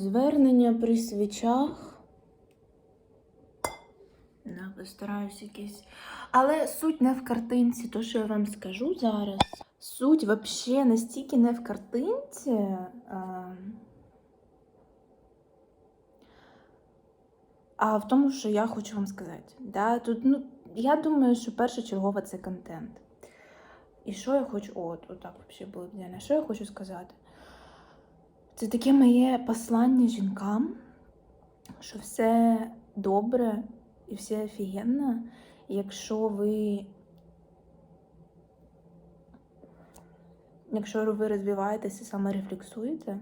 Звернення при свічах. Да, постараюсь якісь. Але суть не в картинці, то, що я вам скажу зараз. Суть взагалі настільки не в картинці. А, а в тому, що я хочу вам сказати. Да? Тут, ну, я думаю, що першочергово це контент. І що я хочу. От, отак взагалі було б. Що я хочу сказати? Це таке моє послання жінкам, що все добре і все офігенно, якщо ви. Якщо ви розвиваєтеся і саме рефлексуєте,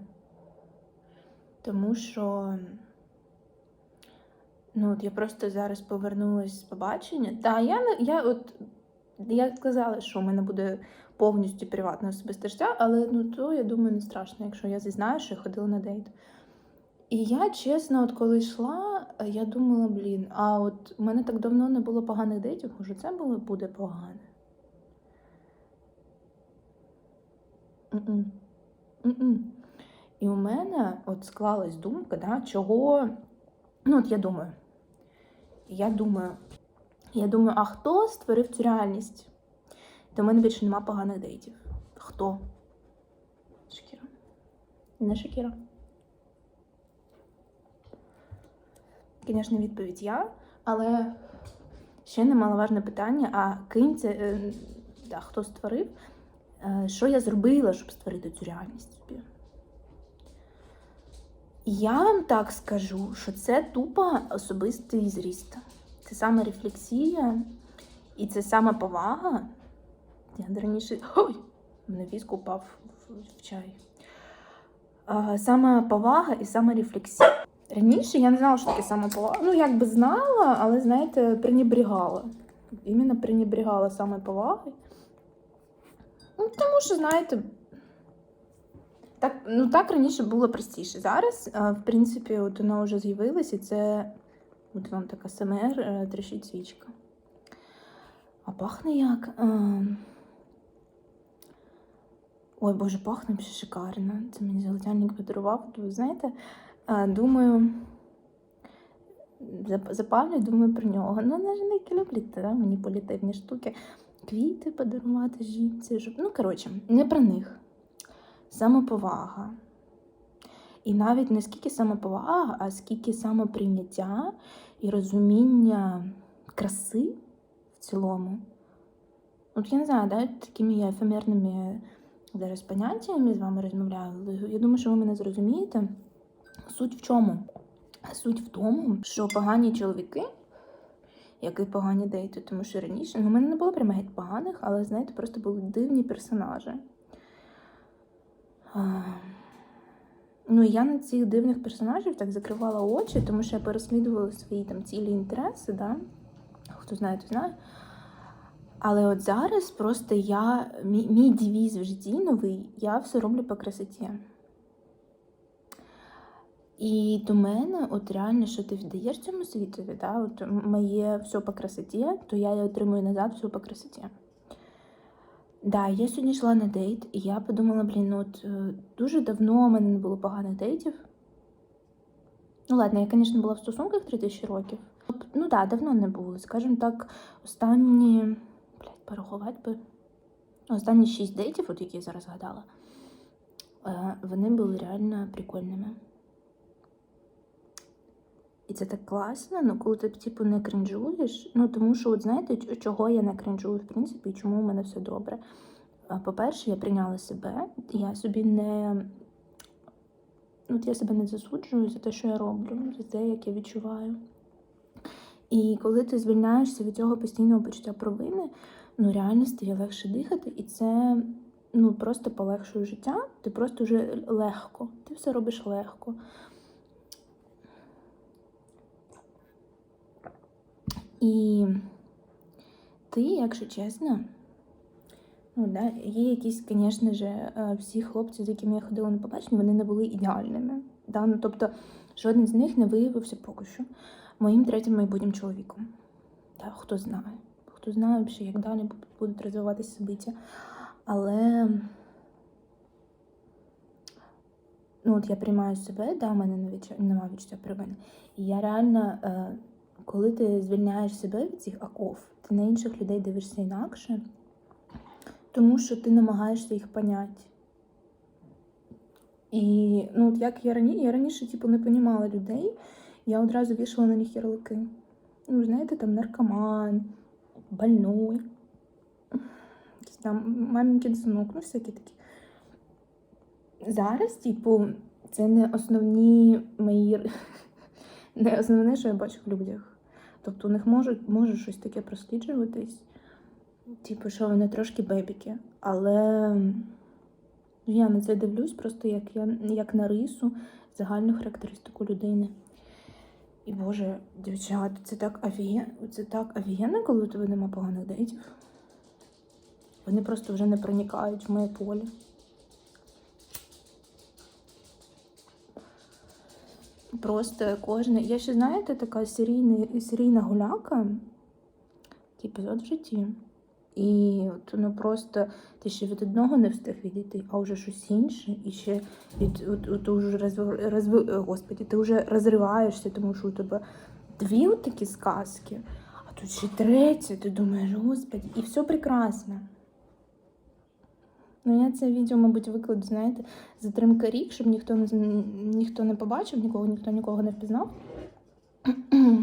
тому що ну, от я просто зараз повернулася з побачення. Так, я, я от я сказала, що у мене буде повністю приватне особисте життя, але ну то я думаю, не страшно, якщо я зізнаю, що я ходила на дейт. І я чесно, от коли йшла, я думала, блін, а от у мене так давно не було поганих дейтів, може це було буде погане. М-м. М-м. І у мене от склалась думка, да, чого. Ну, от я думаю. Я думаю, я думаю, а хто створив цю реальність? До мене більше нема поганих дейтів. Хто? Шакіра. Не Шакіра. Звісно, відповідь я, але ще немаловажне питання: а ким це е, да, хто створив? Е, Що я зробила, щоб створити цю реальність собі? Я вам так скажу, що це тупо особистий зріст. Це саме рефлексія і це саме повага. Раніше. Ой! Мене віск упав в, чай. Саме повага і саме рефлексія. Раніше я не знала, що таке самоповага. Ну, якби знала, але, знаєте, пренебрігала. Іменно пренебрігала саме повагою. Ну, тому що, знаєте, так, ну, так раніше було простіше. Зараз, в принципі, от вона вже з'явилася, і це от вам така СМР, е, трещить свічка. А пахне як. Ой, Боже, пахне ще шикарно. Це мені золотяник подарував. Ви знаєте, думаю, зап- запалю, думаю про нього. Ну, вони ж не люблять да, маніпулятивні штуки. Квіти подарувати жінці. щоб- Ну, коротше, не про них. Самоповага. І навіть не скільки самоповага, а скільки самоприйняття і розуміння краси в цілому. От я не знаю, да, такими ефемерними зараз поняттями з вами розмовляю. Я думаю, що ви мене зрозумієте. Суть в чому? Суть в тому, що погані чоловіки, як і погані дейти, тому що раніше ну, у мене не було прямо геть поганих, але знаєте, просто були дивні персонажі. А, Ну, я на цих дивних персонажів так закривала очі, тому що я переслідувала свої там цілі інтереси, да? хто знає, то знає. Але от зараз просто я, мій, мій девіз в житті новий, я все роблю по красоті. І до мене, от реально, що ти вдаєш цьому світові, да? от моє все по красоті, то я і отримую назад все по красоті. Да, я сьогодні йшла на дейт, і я подумала, блін, ну от е, дуже давно у мене не було поганих дейтів. Ну ладно, я, звісно, була в стосунках 3000 років. Ну так, да, давно не було. Скажімо так, останні. Порахувати би. Останні 6 дейтів, от які я зараз згадала, е, вони були реально прикольними. І це так класно, ну коли ти типу не кринжуєш. Ну тому що, от знаєте, чого я не кринжую, в принципі, і чому у мене все добре. По-перше, я прийняла себе, я собі не. ну, От я себе не засуджую за те, що я роблю, за те, як я відчуваю. І коли ти звільняєшся від цього постійного почуття провини, ну реально стає легше дихати, і це ну просто полегшує життя. Ти просто вже легко, ти все робиш легко. І ти, якщо чесно, ну, да, є якісь, звісно ж, е, всі хлопці, з якими я ходила на побачення, вони не були ідеальними. Да? Ну, тобто, жоден з них не виявився поки що моїм третім майбутнім чоловіком. Да, хто знає. Хто знає, як далі будуть розвиватися собиття. Але ну от я приймаю себе, да, в мене не відчу- нема відчуття провини. І я реально, е, коли ти звільняєш себе від цих оков, ти на інших людей дивишся інакше, тому що ти намагаєшся їх поняти. І ну, от як я раніше, я раніше типу, не понімала людей, я одразу вішала на них ярлики. Ну, знаєте, там наркоман, больной, там маменькин синок, ну всякі такі. Зараз, типу, це не основні мої не основне, що я бачу в людях. Тобто у них може, може щось таке просліджуватись, типу, що вони трошки бебіки. Але я на це дивлюсь просто як, я, як на рису, загальну характеристику людини. І Боже, дівчата, це так офігенно, це так офігенно, коли у тебе нема поганих дейтів. Вони просто вже не проникають в моє поле. Просто кожне. Я ще, знаєте, така серійна, серійна гуляка, який епізод в житті. І от, ну просто ти ще від одного не встиг відійти, а вже щось інше, і ще від от, от, вже розв, господі, ти вже розриваєшся, тому що у тебе дві такі сказки, а тут ще третя, ти думаєш, господи, і все прекрасно. Ну, я це відео, мабуть, викладу, знаєте, затримка рік, щоб ніхто не ніхто не побачив, нікого, ніхто нікого не впізнав. Е,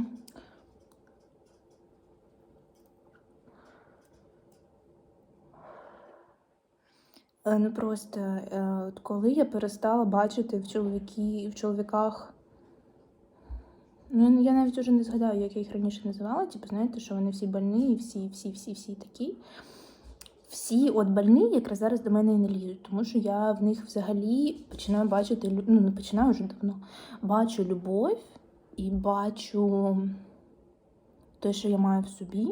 Ну просто е, коли я перестала бачити в чоловіки, в чоловіках. Ну, я навіть вже не згадаю, як я їх раніше називала. Типу, знаєте, що вони всі больні, і всі, всі, всі, всі такі. Всі от больні якраз зараз до мене і не лізуть, тому що я в них взагалі починаю бачити, ну не починаю вже давно. Бачу любов і бачу те, що я маю в собі.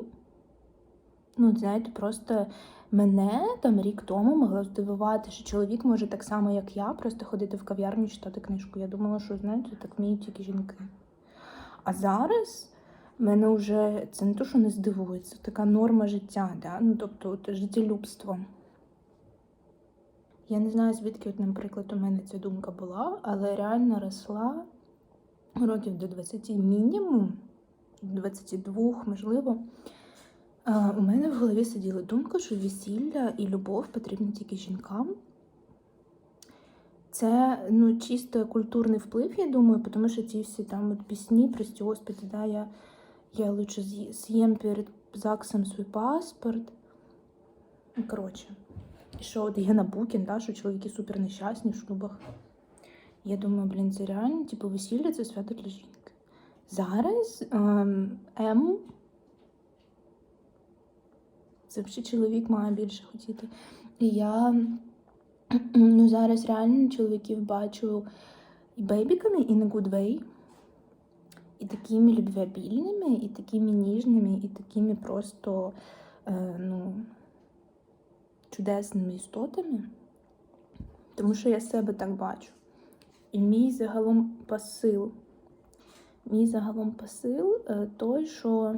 Ну, знаєте, просто мене там рік тому могло здивувати, що чоловік може так само, як я, просто ходити в кав'ярню читати книжку. Я думала, що знаєте, так вміють тільки жінки. А зараз мене вже це не то, що не здивує, це така норма життя, да? ну, тобто от, життєлюбство. Я не знаю, звідки, от, наприклад, у мене ця думка була, але реально росла років до 20 мінімум, до 22, можливо. У мене в голові сиділа думка, що весілля і любов потрібні тільки жінкам. Це ну, чисто культурний вплив, я думаю, тому що ці всі там от пісні, прості господи, да, я, я лучше з'ї- з'їм перед ЗАГСом свій паспорт. Ну, коротше. Що от Гена Букін, да, що чоловіки супер нещасні в шлюбах. Я думаю, блін, це реально, типу, весілля це свято для жінки. Зараз ем, М. Це взагалі чоловік має більше хотіти. І я ну, зараз реально чоловіків бачу і бейбіками, і на way, і такими любвеобільними, і такими ніжними, і такими просто е, ну, чудесними істотами. Тому що я себе так бачу. І мій загалом посил. Мій загалом посил е, той, що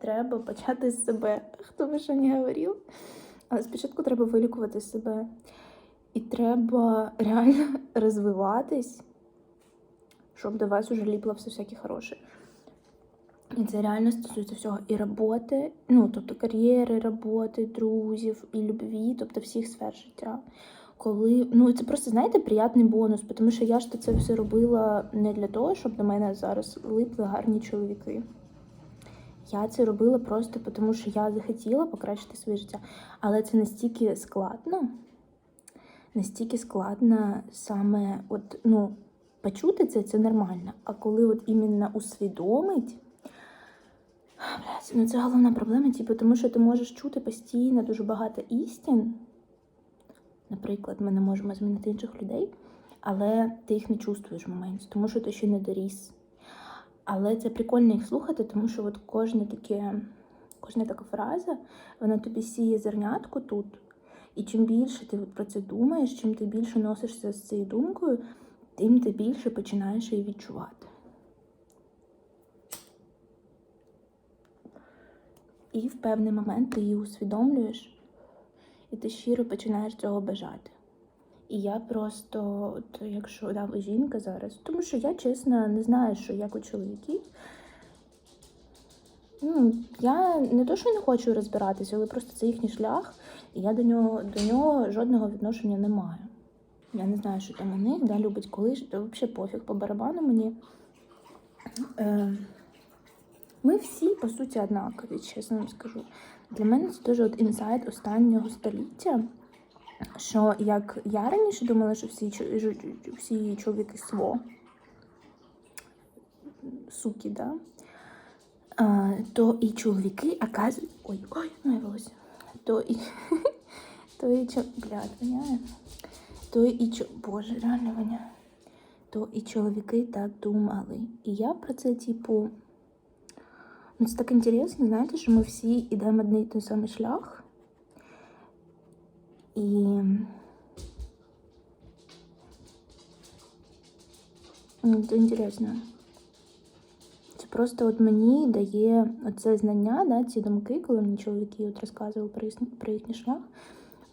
треба почати з себе. Хто би що не говорив. Але спочатку треба вилікувати себе. І треба реально розвиватись, щоб до вас уже ліпло все всяке хороше. І це реально стосується всього і роботи, ну, тобто кар'єри, роботи, друзів, і любві, тобто всіх сфер життя. Коли, ну це просто, знаєте, приятний бонус, тому що я ж це все робила не для того, щоб до мене зараз липли гарні чоловіки. Я це робила просто тому, що я захотіла покращити своє життя. Але це настільки складно, настільки складно саме от, ну, почути це, це нормально. А коли от іменно усвідомить, блядь, ну це головна проблема, типу, тому що ти можеш чути постійно дуже багато істин. Наприклад, ми не можемо змінити інших людей, але ти їх не чувствуєш в моменті, тому що ти ще не доріс. Але це прикольно їх слухати, тому що от кожне таке, кожна така фраза, вона тобі сіє зернятку тут. І чим більше ти от про це думаєш, чим ти більше носишся з цією думкою, тим ти більше починаєш її відчувати. І в певний момент ти її усвідомлюєш, і ти щиро починаєш цього бажати. І я просто, от, якщо да, жінка зараз, тому що я чесно не знаю, що як у чоловіків. Ну, я не то, що не хочу розбиратися, але просто це їхній шлях, і я до нього, до нього жодного відношення не маю. Я не знаю, що там у них, да, любить колись, то взагалі пофіг по барабану мені. Е, ми всі, по суті, однакові, чесно вам скажу. Для мене це дуже от інсайт останнього століття. Що як я раніше думала, що всі, всі чоловіки сво, суки, да? а, то і чоловіки, оказують. Ой, ой, моє волосся. То і, то і чо... Воняє. То і чо... Боже, реально воняє. То і чоловіки так думали. І я про це, типу. Ну, це так інтересно, знаєте, що ми всі йдемо одний той самий шлях. І ну, це інтересно. Це просто от мені дає оце знання, да, ці думки, коли мені чоловіки от розказували про, про їхній шлях,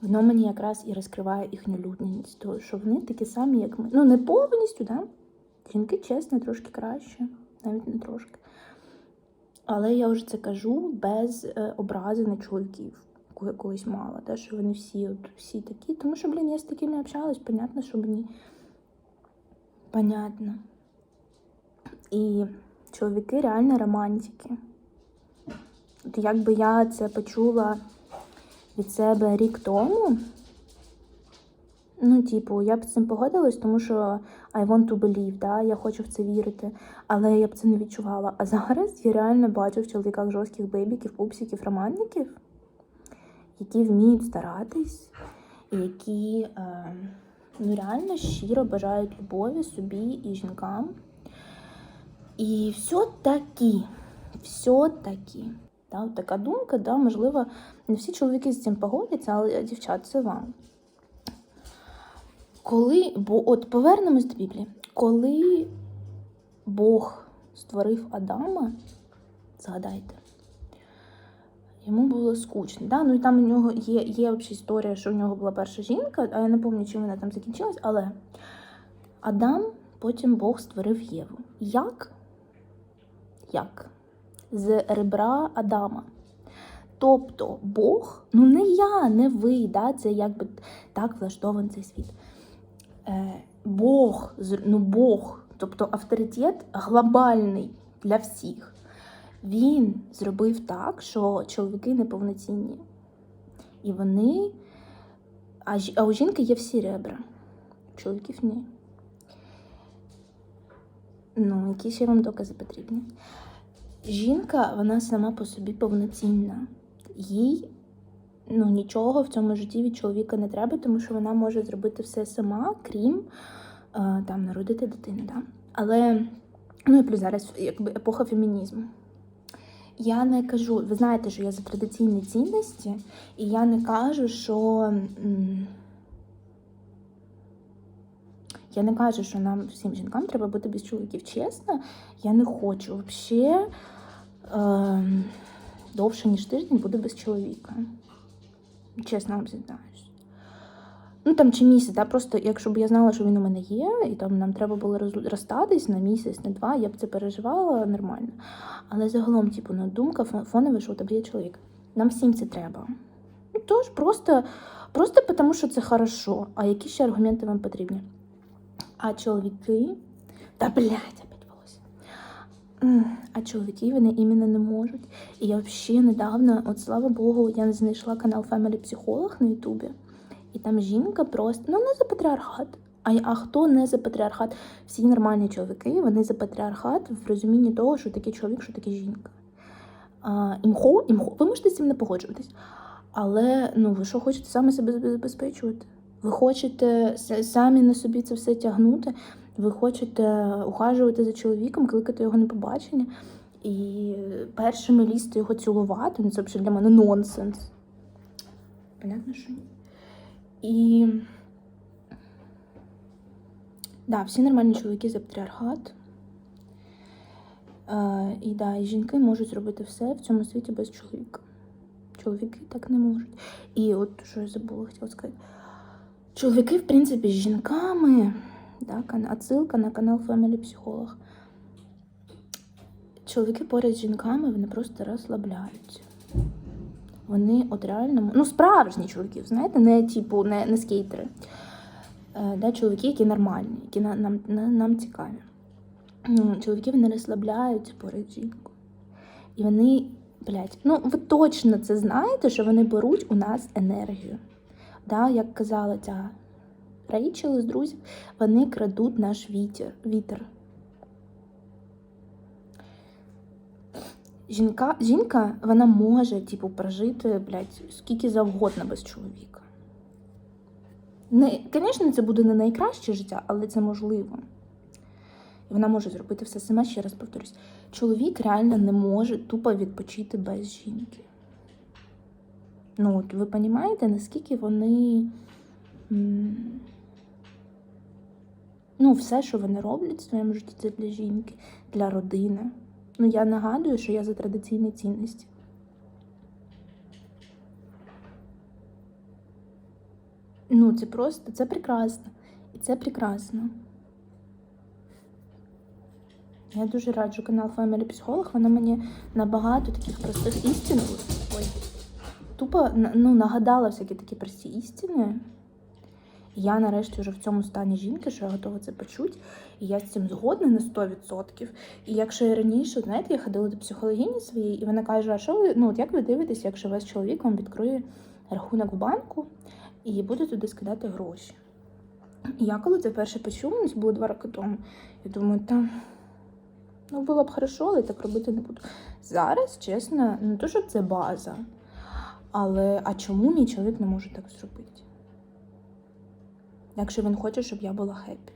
воно мені якраз і розкриває їхню людяність, то що вони такі самі, як ми. Ну, не повністю, да? Жінки, чесно, трошки краще, навіть не трошки. Але я вже це кажу без е, образи на чоловіків, кого я колись мала, да, що вони всі, от, всі такі. Тому що, блін, я з такими общалась, понятно, що мені понятно. І чоловіки реально романтики. От якби я це почула від себе рік тому, ну, типу, я б з цим погодилась, тому що I want to believe, да, я хочу в це вірити, але я б це не відчувала. А зараз я реально бачу в чоловіках жорстких бейбіків, пупсиків, романтиків, які вміють старатись, які е, ну, реально щиро бажають любові собі і жінкам. І все-таки, все-таки. Да, така думка, да, можливо, не всі чоловіки з цим погодяться, але дівчат, це вам. Коли, бо от повернемось до Біблії, коли Бог створив Адама, згадайте, йому було скучно. Да? Ну і там у нього є, є взагалі історія, що у нього була перша жінка, а я не пам'ятаю, чим вона там закінчилась, але Адам, потім Бог створив Єву. Як? Як? З ребра Адама. Тобто Бог, ну не я, не ви, да, це якби так влаштований цей світ. Е, Бог, ну Бог, тобто авторитет глобальний для всіх. Він зробив так, що чоловіки неповноцінні. І вони. А, у жінки є всі ребра. У чоловіків ні. Ну, які ще вам докази потрібні? Жінка, вона сама по собі повноцінна. Їй ну, нічого в цьому житті від чоловіка не треба, тому що вона може зробити все сама, крім е, там народити дитину. Да? Але ну і плюс зараз якби епоха фемінізму. Я не кажу, ви знаєте, що я за традиційні цінності, і я не кажу, що. Я не кажу, що нам всім жінкам треба бути без чоловіків. Чесно, я не хочу взагалі е, довше, ніж тиждень буду без чоловіка. Чесно вам зізнаюсь. Ну там чи місяць, да? просто якщо б я знала, що він у мене є, і там нам треба було роз- розстатись на місяць, на два, я б це переживала нормально. Але загалом, типу, ну, думка фонова, що у тебе є чоловік. Нам всім це треба. Ну, тож просто, просто тому, що це хорошо. А які ще аргументи вам потрібні? А чоловіки. Та блядь, опять волосся. А чоловіки вони іменно не можуть. І я взагалі недавно, от слава Богу, я знайшла канал Family Психолог на Ютубі. І там жінка просто, ну не за патріархат. А, а хто не за патріархат? Всі нормальні чоловіки, вони за патріархат в розумінні того, що таке чоловік, що таке жінка. А, імхо, імхо, ви можете з цим не погоджуватись. Але ну ви що хочете саме себе забезпечувати? Ви хочете самі на собі це все тягнути, ви хочете ухажувати за чоловіком, кликати його на побачення і першими лізти його цілувати. Ну це взагалі для мене нонсенс. Понятно, що ні. І да, всі нормальні чоловіки за патріархат. Е, і да, і жінки можуть зробити все в цьому світі без чоловіка. Чоловіки так не можуть. І от що я забула, хотіла сказати. Чоловіки, в принципі, з жінками, кан- отсилка на канал Family Психолог. Чоловіки поряд з жінками вони просто розслабляються. Вони от реально, ну, справжні чоловіки, знаєте, не типу, не, не скейтери. Е, чоловіки, які нормальні, які на- нам, на- нам цікаві. Чоловіки вони розслабляються поряд з жінкою. І вони, блядь, ну ви точно це знаєте, що вони беруть у нас енергію. Да, як казала ця Рейчел з друзів, вони крадуть наш вітер. вітер. Жінка, жінка, вона може, типу, прожити, блядь, скільки завгодно без чоловіка. Не, звісно, це буде не найкраще життя, але це можливо. І вона може зробити все сама, ще раз повторюсь. Чоловік реально не може тупо відпочити без жінки. Ну, от ви розумієте, наскільки вони. Ну, все, що вони роблять в своєму житті, це для жінки, для родини. Ну, я нагадую, що я за традиційні цінності. Ну, це просто, це прекрасно. І це прекрасно. Я дуже раджу канал Family Психолог. Вона мені набагато таких простих істин. Ой. Тупо ну, нагадала всякі такі прості істини. Я нарешті вже в цьому стані жінки, що я готова це почути. І я з цим згодна на 100%. І якщо я раніше, знаєте, я ходила до психологині своєї, і вона каже: а що ви, ну от як ви дивитесь, якщо вас чоловік вам відкриє рахунок в банку і буде туди скидати гроші? І я коли це перше почула, це було два роки тому. Я думаю, та ну було б хорошо, але так робити не буду. Зараз, чесно, не то, що це база. Але а чому мій чоловік не може так зробити? Якщо він хоче, щоб я була хеппі.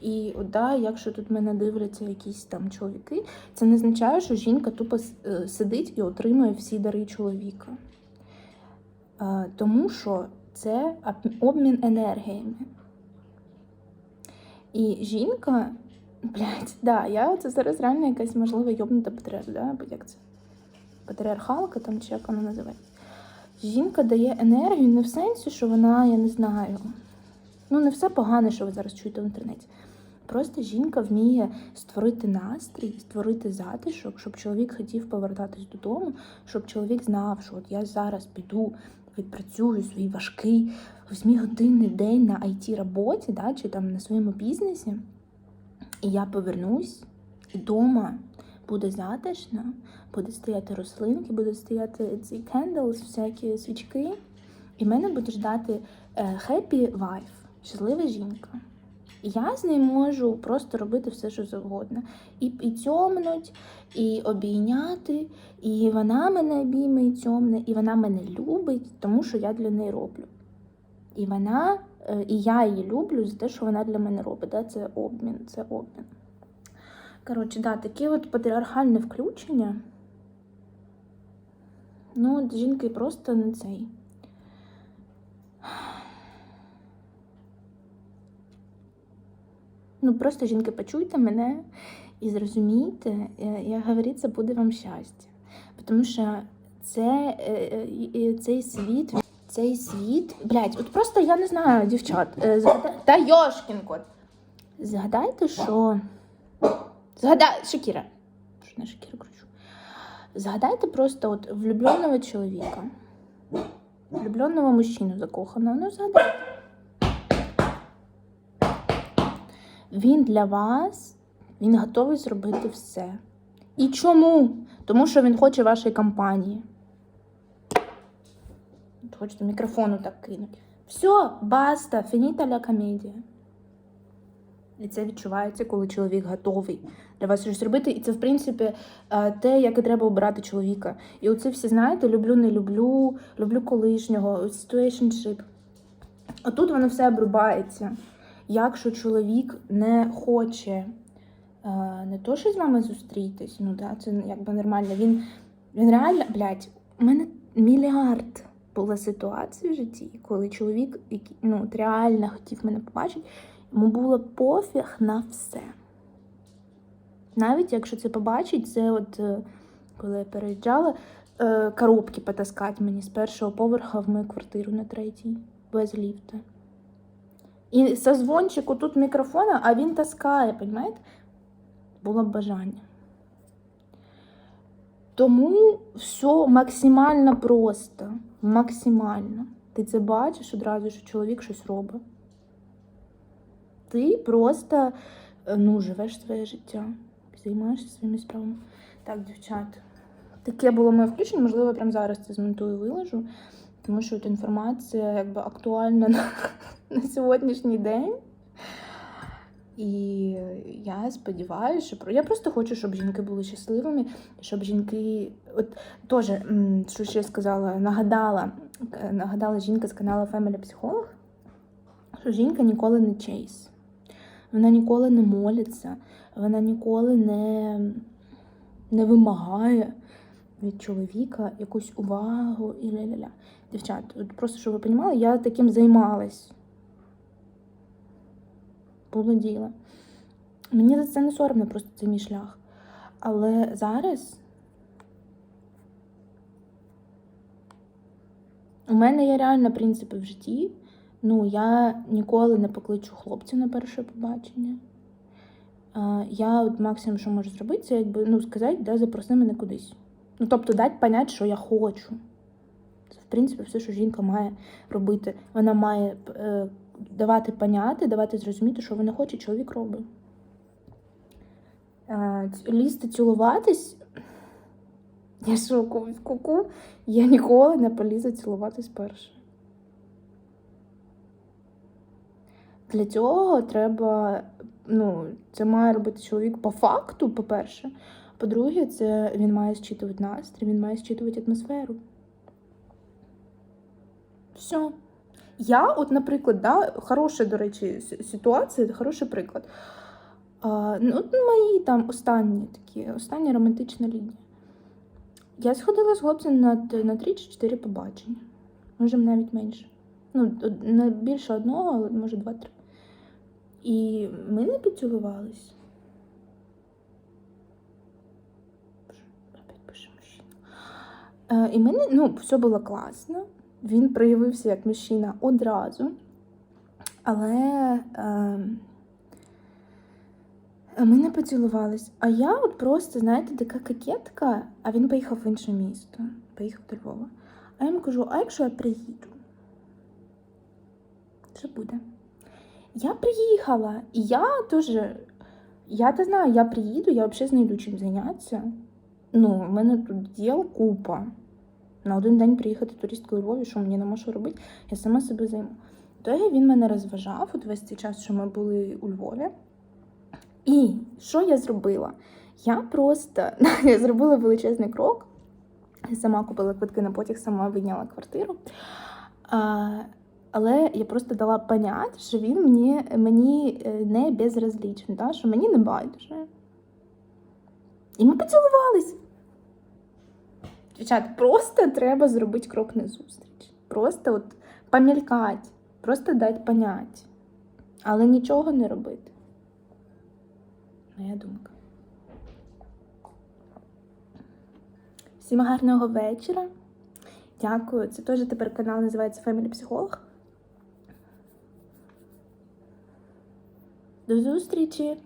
І да, якщо тут мене дивляться якісь там чоловіки, це не означає, що жінка тупо е, сидить і отримує всі дари чоловіка. Е, Тому що це обмін енергіями. І жінка, блядь, да, я це зараз реально якась можливо йобнута патріарх, да? або як це? Патріархалка там чи як вона називається. Жінка дає енергію не в сенсі, що вона, я не знаю. Ну, не все погане, що ви зараз чуєте в інтернеті. Просто жінка вміє створити настрій, створити затишок, щоб чоловік хотів повертатись додому, щоб чоловік знав, що от я зараз піду, відпрацюю свій важкий восьмигодинний день на it роботі да, чи там на своєму бізнесі, і я повернусь, і вдома буде затишно, буде стояти рослинки, буде стояти ці candles, всякі свічки, і мене буде ждати happy wife, щаслива жінка. Я з нею можу просто робити все, що завгодно. І, і цьомнуть, і обійняти, і вона мене обійме і цьомне, і вона мене любить, тому що я для неї роблю. І вона, е, і я її люблю за те, що вона для мене робить. Да? Це обмін, це обмін. Коротше, да, таке от патріархальне включення. Ну, жінки просто не цей. Ну, просто жінки, почуйте мене і зрозумійте, як говориться, буде вам щастя. Тому що це, е, е, цей світ, цей світ, блядь, от просто я не знаю, дівчат, е, та Йошкін кот. Згадайте, що. Згадай, Шакіра. Що на Шакіра кручу. Згадайте просто от влюбленого чоловіка, влюбленого мужчину закоханого. Ну, згадайте. Він для вас, він готовий зробити все. І чому? Тому що він хоче вашої компанії. Хочете мікрофону так кинути. Все, баста, фініта ля комедія. І це відчувається, коли чоловік готовий для вас щось робити. І це, в принципі, е, те, як і треба обирати чоловіка. І оце всі, знаєте, люблю, не люблю, люблю колишнього, situationship. А тут воно все обрубається. Якщо чоловік не хоче е, не то, що з вами зустрітись, ну да, це якби нормально. Він, він реально, блядь, у мене мільярд було ситуацій в житті, коли чоловік який, ну, реально хотів мене побачити, йому було пофіг на все. Навіть якщо це побачить, це от е, коли я переїжджала, е, коробки потаскати мені з першого поверха в мою квартиру на третій, без ліфта. І созвончик тут мікрофона, а він таскає, понімаєте? Було б бажання. Тому все максимально просто. Максимально. Ти це бачиш одразу, що чоловік щось робить. Ти просто е, ну, живеш своє життя, займаєшся своїми справами. Так, дівчат. Таке було моє включення, можливо, я прямо зараз це змонтую і виложу, тому що от інформація якби актуальна на, на сьогоднішній день. І я сподіваюся, що я просто хочу, щоб жінки були щасливими, щоб жінки, от теж, що ще сказала, нагадала, нагадала жінка з каналу Family Психолог, що жінка ніколи не чейс. Вона ніколи не молиться, вона ніколи не, не вимагає від чоловіка якусь увагу і ля-ля-ля. Дівчат, от просто щоб ви розуміли, я таким займалась. Було діло. Мені за це не соромно, просто це мій шлях. Але зараз у мене є реально принципи в житті. Ну, я ніколи не покличу хлопця на перше побачення. Я от максимум, що можу зробити, це якби ну, сказати, да, запроси мене кудись. Ну, тобто дати понять, що я хочу. Це, в принципі, все, що жінка має робити. Вона має е, давати поняти, давати зрозуміти, що вона хоче, чоловік робить. Е, лізти цілуватись. Я що, ку- ку-ку? Я ніколи не полізу цілуватись перше. Для цього треба, ну, це має робити чоловік по факту, по-перше. По-друге, це він має зчитувати настрій, він має зчитувати атмосферу. Все. Я, от, наприклад, да, хороша, до речі, ситуація, хороший приклад. А, ну, мої там останні такі, остання романтична лінія. Я сходила з хлопцем на, на 3 чи 4 побачення. Може, навіть менше. Ну, не більше одного, але може два-три. І ми не поцілувались. Опять пише мужчина. Е, і мене, ну, все було класно. Він проявився як мужчина одразу. Але е, ми не поцілувались. А я от просто, знаєте, така кокетка, а він поїхав в інше місто, поїхав до Львова. А я йому кажу: а якщо я приїду? Що буде? Я приїхала, і я теж. Я не знаю, я приїду, я взагалі знайду чим зайнятися. Ну, в мене тут діл купа. На один день приїхати туристкою Львові, що мені нема що робити, я сама себе займу. Тоді він мене розважав от весь цей час, що ми були у Львові. І що я зробила? Я просто я зробила величезний крок. Сама купила квитки на потяг, сама вийняла квартиру. А, але я просто дала понять, що він мені, мені е, не безразлічний, да? що мені не байдуже. І ми поцілувались. Дівчат, просто треба зробити крок назустріч. Просто от помількати, просто дати понять. Але нічого не робити. Моя думка. Всім гарного вечора. Дякую. Це теж тепер канал називається Family Психолог. До зустрічі!